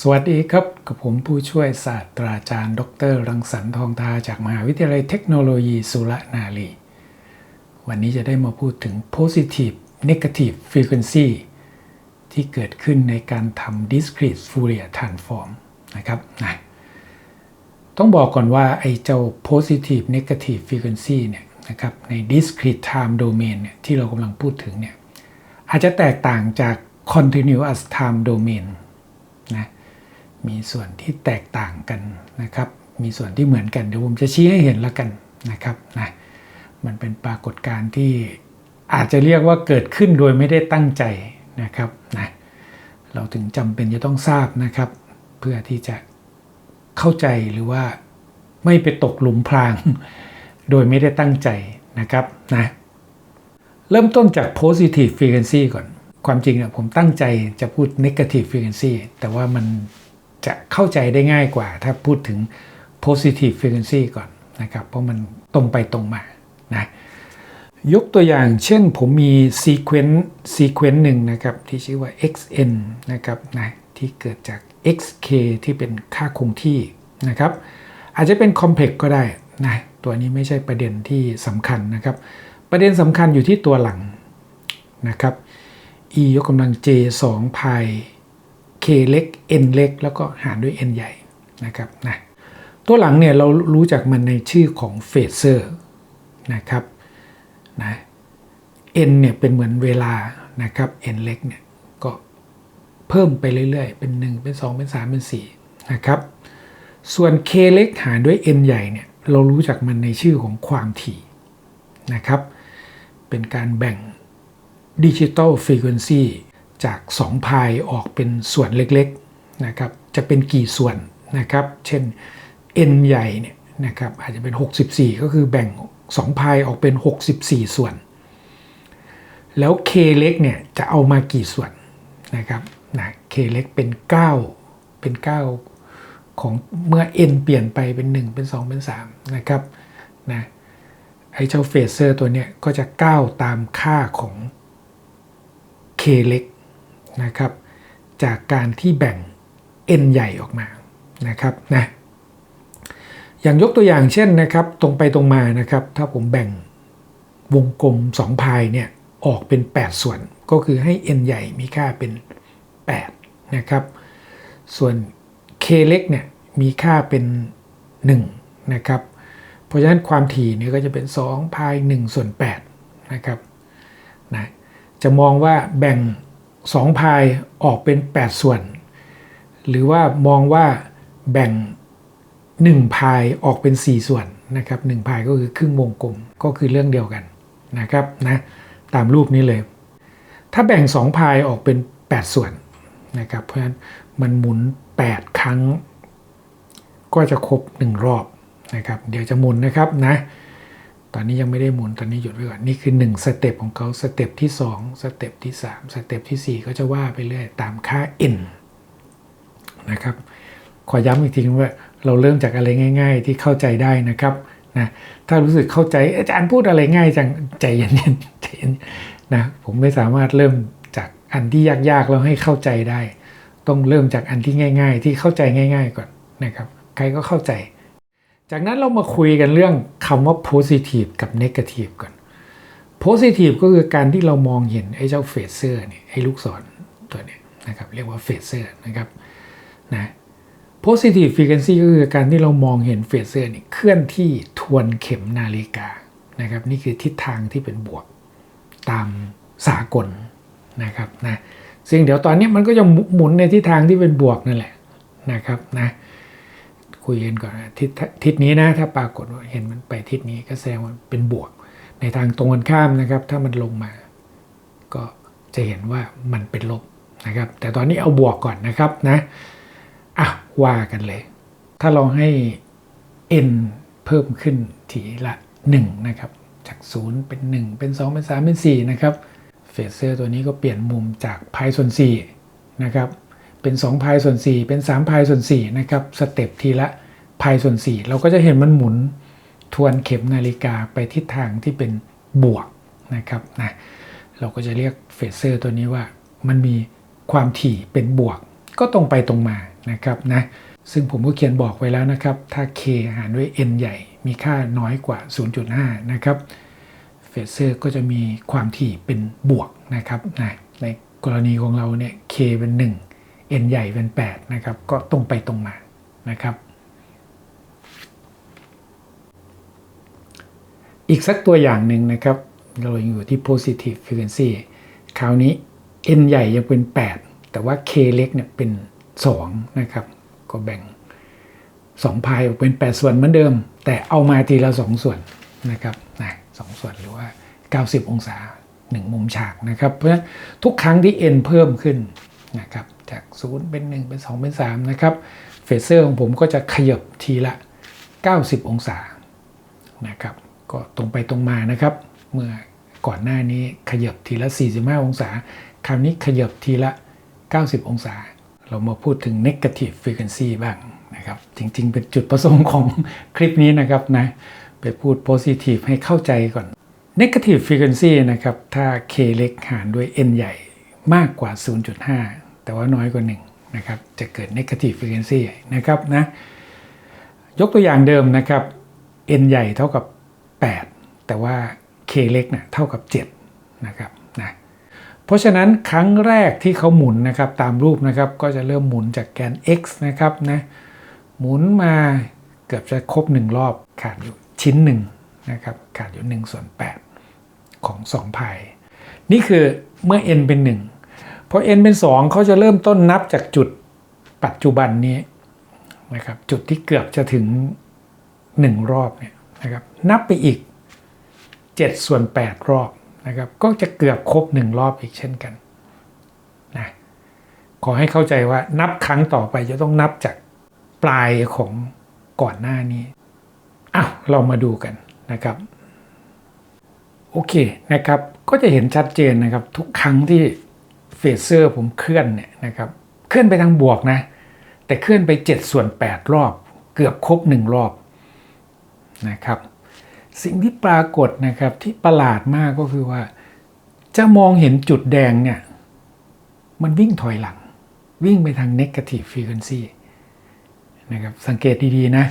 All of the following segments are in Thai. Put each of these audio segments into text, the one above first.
สวัสดีครับ กับผมผู้ช่วยศาสตราจารย์ ดร รังสรรค์ทองทาจากมหาวิทยาลัยเทคโนโลยีสุรนารี วันนี้จะได้มาพูดถึง positive negative frequency ที่เกิดขึ้นในการทำ discrete Fourier transform นะครับนะต้องบอกก่อนว่า ไอ้เจ้า positive negative frequency เนี่ยนะครับใน discrete time domain เนี่ยที่เรากำลังพูดถึงเนี่ยอาจจะแตกต่างจาก continuous time domain มีส่วนที่แตกต่างกันนะครับ มีส่วนที่เหมือนกันเดี๋ยวผมจะชี้ให้เห็นแล้วกันนะครับนะมันเป็นปรากฏการณ์ที่อาจจะเรียกว่าเกิดขึ้นโดยไม่ได้ตั้งใจนะครับนะเราถึงจำเป็นจะต้องทราบนะครับ เพื่อที่จะเข้าใจหรือว่าไม่ไปตกหลุมพราง โดยไม่ได้ตั้งใจนะครับนะเริ่มต้นจาก positive frequency ก่อน ความจริงเนี่ยผมตั้งใจจะพูด negative frequency แต่ว่ามัน จะเข้าใจได้ง่ายกว่า ถ้าพูดถึง positive frequency ก่อนนะครับ เพราะมันตรงไปตรงมานะยกตัวอย่างเช่นผมมี sequence sequence หนึ่งนะครับ ที่ชื่อว่า xn นะครับนะที่เกิดจาก xk ที่เป็นค่าคงที่นะครับ อาจจะเป็น complex ก็ได้นะตัวนี้ไม่ใช่ประเด็นที่สำคัญนะครับ ประเด็นสำคัญอยู่ที่ตัวหลังนะครับ e ยกกำลัง j 2 pi k เล็ก n เล็ก แล้วก็หารด้วย n ใหญ่นะครับนะตัวหลังเนี่ยเรารู้จักมันในชื่อของเฟเซอร์นะครับนะ n เนี่ยเป็นเหมือนเวลานะครับ n เล็กเนี่ยก็เพิ่มไปเรื่อยๆ เป็น 1 เป็น 2 เป็น 3 เป็น 4 นะครับ ส่วน k เล็กหารด้วย n ใหญ่เนี่ยเรารู้จักมันในชื่อของความถี่นะครับ เป็นการแบ่งดิจิตอลฟรีเควนซี จาก2พายออกเป็นส่วนเล็กๆนะครับจะเป็นกี่ส่วนนะครับ เช่น n ใหญ่เนี่ยนะครับอาจจะเป็น 64 ก็คือแบ่ง2พายออกเป็น 64 ส่วน แล้ว k เล็กเนี่ยจะเอามากี่ส่วนนะครับนะ k เล็กเป็น 9 เป็น 9 ของเมื่อ n เปลี่ยนไปเป็น 1 เป็น 2 เป็น 3 นะครับนะไอ้เจ้าเฟเซอร์ตัวเนี้ยก็จะก้าวตามค่าของ k เล็ก นะครับ จากการที่แบ่ง n ใหญ่ออกมานะครับนะอย่างยกตัวอย่างเช่นนะครับ ตรงไปตรงมานะครับ ถ้าผมแบ่งวงกลม 2 พายเนี่ยออกเป็น 8 ส่วน ก็คือให้ n ใหญ่มีค่าเป็น 8 นะครับ ส่วน k เล็กเนี่ยมีค่าเป็น 1 นะครับ เพราะฉะนั้นความถี่เนี่ยก็จะเป็น 2 พาย 1 ส่วน8นะครับนะจะมองว่าแบ่ง 2พายออกเป็น 8 ส่วน หรือว่ามองว่าแบ่ง 1 พายออกเป็น 4 ส่วนนะครับ1พายก็คือครึ่งวงกลมก็คือเรื่องเดียวกันนะครับนะตามรูปนี้เลย ถ้าแบ่ง 2 พายออกเป็น 8 ส่วนนะครับเพราะฉะนั้นมันหมุน 8 ครั้ง ก็จะครบ 1 รอบนะครับ เดี๋ยวจะหมุนนะครับนะ ตอนนี้ยังไม่ได้หมุนตอนนี้หยุดไว้ก่อนนี่คือ1สเต็ปของเขาสเต็ปที่ 2 สเต็ปที่ 3 สเต็ปที่ 4 ก็จะว่าไปเรื่อยตามค่า n นะครับขอย้ำอีกทีว่าเราเริ่มจากอะไรง่าย ๆ ที่เข้าใจได้นะครับนะถ้ารู้สึกเข้าใจอาจารย์พูดอะไรง่ายจังใจเย็นๆใจเย็นนะผมไม่สามารถเริ่มจากอันที่ยากๆแล้วให้เข้าใจได้ ต้องเริ่มจากอันที่ง่าย ๆ ที่เข้าใจง่าย ๆ ก่อนนะครับ ใครก็เข้าใจ จากนั้นเรามาคุยกันเรื่องคำว่า positive กับ negative ก่อน positive ก็คือการที่เรามองเห็นไอ้เจ้าเฟเซอร์เนี่ยไอ้ลูกศรตัวเนี้ยนะครับเรียกว่าเฟเซอร์นะครับนะ positive frequency ก็คือการที่เรามองเห็นเฟเซอร์เนี่ยเคลื่อนที่ทวนเข็มนาฬิกานะครับนี่คือทิศทางที่เป็นบวกตามสากลนะครับนะซึ่งเดี๋ยวตอนนี้มันก็จะหมุนในทิศทางที่เป็นบวกนั่นแหละนะครับนะ คุยกันก่อนนะทิศทิศนี้นะถ้าปรากฏว่าเห็นมันไปทิศนี้ก็แสดงว่าเป็นบวก ในทางตรงกันข้ามนะครับ ถ้ามันลงมา ก็จะเห็นว่ามันเป็นลบนะครับ แต่ตอนนี้เอาบวกก่อนนะครับนะอะว่ากันเลย ถ้าเราให้ n เพิ่มขึ้นทีละ 1 นะครับ จาก 0 เป็น 1 เป็น 2 เป็น 3 เป็น 4 นะครับเฟเซอร์ตัวนี้ก็เปลี่ยนมุมจากพายส่วน4นะครับ เป็น2พายส่วน 4 เป็น3พายส่วน4นะครับสเต็ปทีละพายส่วน 4 เราก็จะเห็นมันหมุนทวนเข็มนาฬิกาไปทิศทางที่เป็นบวกนะครับนะเราก็จะเรียกเฟเซอร์ตัวนี้ว่ามันมีความถี่เป็นบวก ก็ตรงไปตรงมานะครับนะซึ่งผมก็เขียนบอกไว้แล้วนะครับ ถ้า k หารด้วย n ใหญ่มีค่าน้อยกว่า 0.5 นะครับเฟเซอร์ก็จะมีความถี่เป็นบวกนะครับนะในกรณีของเราเนี่ย k เป็น 1 n ใหญ่เป็น8นะครับก็ตรงไปตรงมานะครับ อีกสักตัวอย่างหนึ่งนะครับเราอยู่ที่ positive frequency คราวนี้ n ใหญ่ยังเป็น 8 แต่ว่า k เล็กเนี่ยเป็น2นะครับก็แบ่ง2พายออกเป็น 8 ส่วนเหมือนเดิม แต่เอามาทีละ 2 ส่วนนะครับนะสองส่วนหรือว่า 90 องศา 1 มุมฉากนะครับ เพราะฉะนั้นทุกครั้งที่ n เพิ่มขึ้นนะครับ จาก 0 เป็น 1 เป็น 2 เป็น 3 นะครับเฟเซอร์ของผมก็จะขยับทีละ 90 องศานะครับก็ตรงไปตรงมานะครับ เมื่อก่อนหน้านี้ขยับทีละ 45 องศา คราวนี้ขยับทีละ 90 องศา เรามาพูดถึง negative frequency บ้างนะครับ จริงๆ เป็นจุดประสงค์ของคลิปนี้นะครับนะไปพูด positive ให้เข้าใจก่อน negative frequency นะครับ ถ้า k เล็กหารด้วย n ใหญ่มากกว่า 0.5 แต่ว่าน้อยกว่า1นะครับจะเกิด negative frequency นะครับนะยกตัวอย่างเดิมนะครับ n ใหญ่เท่ากับ 8 แต่ว่า k เล็กนะเท่ากับ7นะครับนะเพราะฉะนั้นครั้งแรกที่เขาหมุนนะครับตามรูปนะครับก็จะเริ่มหมุนจากแกน x นะครับนะหมุนมาเกือบจะครบ 1 รอบขาดอยู่ชิ้นหนึ่งนะครับขาดอยู่1ส่วน8ของ2พายนี่คือเมื่อ n เป็น 1 พอ n เป็น 2เขาจะเริ่มต้นนับจากจุดปัจจุบันนี้นะครับจุดที่เกือบจะถึง 1 รอบเนี่ยนะครับนับไปอีก 7 ส่วน 8 รอบนะครับก็จะเกือบครบ 1 รอบอีกเช่นกันนะขอให้เข้าใจว่านับครั้งต่อไปจะต้องนับจากปลายของก่อนหน้านี้อ้าวเรามาดูกันนะครับโอเคนะครับก็จะเห็นชัดเจนนะครับทุกครั้งที่ เฟเซอร์ผมเคลื่อนเนี่ยนะครับเคลื่อนไปทางบวกนะ แต่เคลื่อนไป 7 ส่วน 8 รอบ เกือบครบ 1 รอบนะครับสิ่งที่ปรากฏนะครับที่ประหลาดมากก็คือว่า จะมองเห็นจุดแดงเนี่ยมันวิ่งถอยหลัง วิ่งไปทาง negative frequency นะครับสังเกตดีๆนะ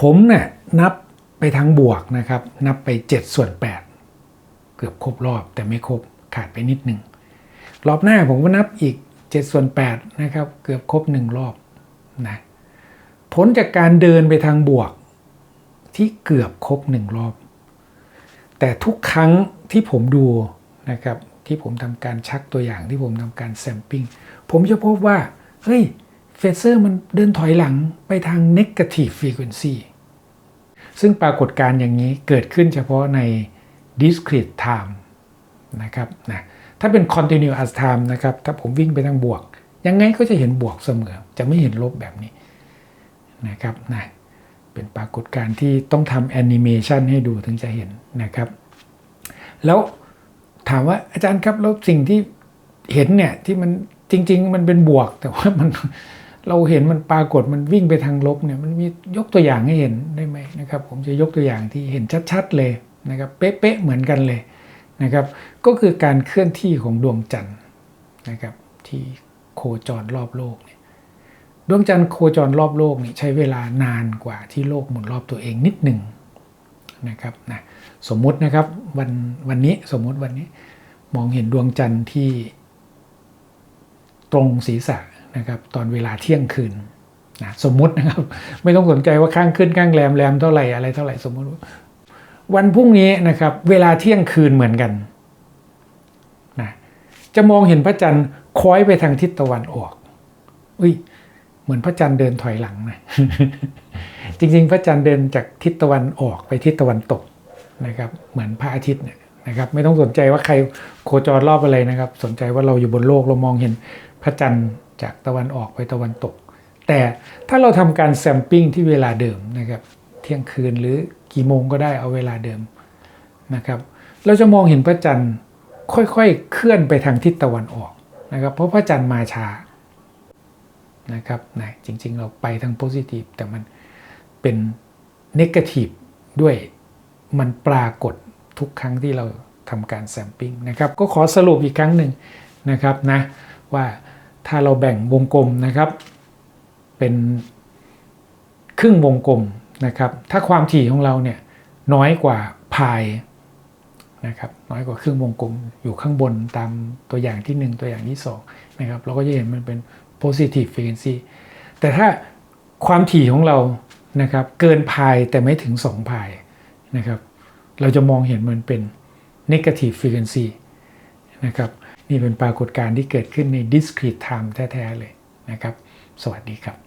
ผมเนี่ยนับไปทางบวกนะครับ นับไป 7 ส่วน 8 เกือบครบรอบแต่ไม่ครบขาดไปนิดหนึ่ง รอบหน้าผมก็นับอีก 7 ส่วน8นะครับเกือบครบ 1 รอบนะผลจากการเดินไปทางบวกที่เกือบครบ 1 รอบ แต่ทุกครั้งที่ผมดูนะครับที่ผมทำการชักตัวอย่างที่ผมทำการแซมปิ้งผมจะพบว่า เฮ้ยเฟเซอร์มันเดินถอยหลังไปทาง negative frequency ซึ่งปรากฏการณ์อย่างนี้เกิดขึ้นเฉพาะใน discrete time นะครับนะ ถ้าเป็น continuous time นะครับ ถ้าผมวิ่งไปทางบวก ยังไงก็จะเห็นบวกเสมอ จะไม่เห็นลบแบบนี้นะครับนะเป็นปรากฏการณ์ที่ต้องทำแอนิเมชันให้ดูถึงจะเห็นนะครับ แล้วถามว่าอาจารย์ครับแล้วสิ่งที่เห็นเนี่ยที่มันจริง ๆ มันเป็นบวกแต่ว่ามันเราเห็นมันปรากฏมันวิ่งไปทางลบเนี่ยมันมียกตัวอย่างให้เห็นได้ไหมนะครับ ผมจะยกตัวอย่างที่เห็นชัด ๆ เลยนะครับ เป๊ะๆเหมือนกันเลย นะครับก็คือการเคลื่อนที่ของดวงจันทร์นะครับที่โคจรรอบโลกเนี่ยดวงจันทร์โคจรรอบโลกนี่ใช้เวลานานกว่าที่โลกหมุนรอบตัวเองนิดหนึ่งนะครับนะสมมุตินะครับวันวันนี้สมมุติวันนี้มองเห็นดวงจันทร์ที่ตรงศีรษะนะครับตอนเวลาเที่ยงคืนนะสมมุตินะครับไม่ต้องสนใจว่าข้างขึ้นข้างแรมแรมเท่าไหร่อะไรเท่าไหร่สมมติ วันพรุ่งนี้นะครับ เวลาเที่ยงคืนเหมือนกันนะจะมองเห็นพระจันทร์คล้อยไปทางทิศตะวันออกอุ้ยเหมือนพระจันทร์เดินถอยหลังนะจริง ๆ พระจันทร์เดินจากทิศตะวันออกไปทิศตะวันตกนะครับ เหมือนพระอาทิตย์เนี่ยนะครับ ไม่ต้องสนใจว่าใครโคจรรอบอะไรนะครับ สนใจว่าเราอยู่บนโลกเรามองเห็นพระจันทร์จากตะวันออกไปตะวันตก แต่ถ้าเราทำการแซมปิ้งที่เวลาเดิมนะครับ เที่ยงคืนหรือกี่โมงก็ได้เอาเวลาเดิมนะครับ เราจะมองเห็นพระจันทร์ค่อยๆ เคลื่อนไปทางทิศตะวันออกนะครับ เพราะพระจันทร์มาช้านะครับนะจริงๆ เราไปทางโพซิทีฟแต่มันเป็นเนกาทีฟด้วยมันปรากฏทุกครั้งที่เราทำการแซมปิ้งนะครับ ก็ขอสรุปอีกครั้งหนึ่งนะครับนะว่าถ้าเราแบ่งวงกลมนะครับ เป็นครึ่งวงกลม นะครับถ้าความถี่ของเราเนี่ยน้อยกว่าพายนะครับน้อยกว่าครึ่งวงกลมอยู่ข้างบนตามตัวอย่างที่ 1 ตัวอย่างที่2นะครับเราก็จะเห็นมันเป็น positive frequency แต่ถ้าความถี่ของเรานะครับเกินพายแต่ไม่ถึง 2 พายนะครับเราจะมองเห็นมันเป็น negative frequency นะครับนี่เป็นปรากฏการณ์ที่เกิดขึ้นใน discrete time แท้ ๆ เลยนะครับ สวัสดีครับ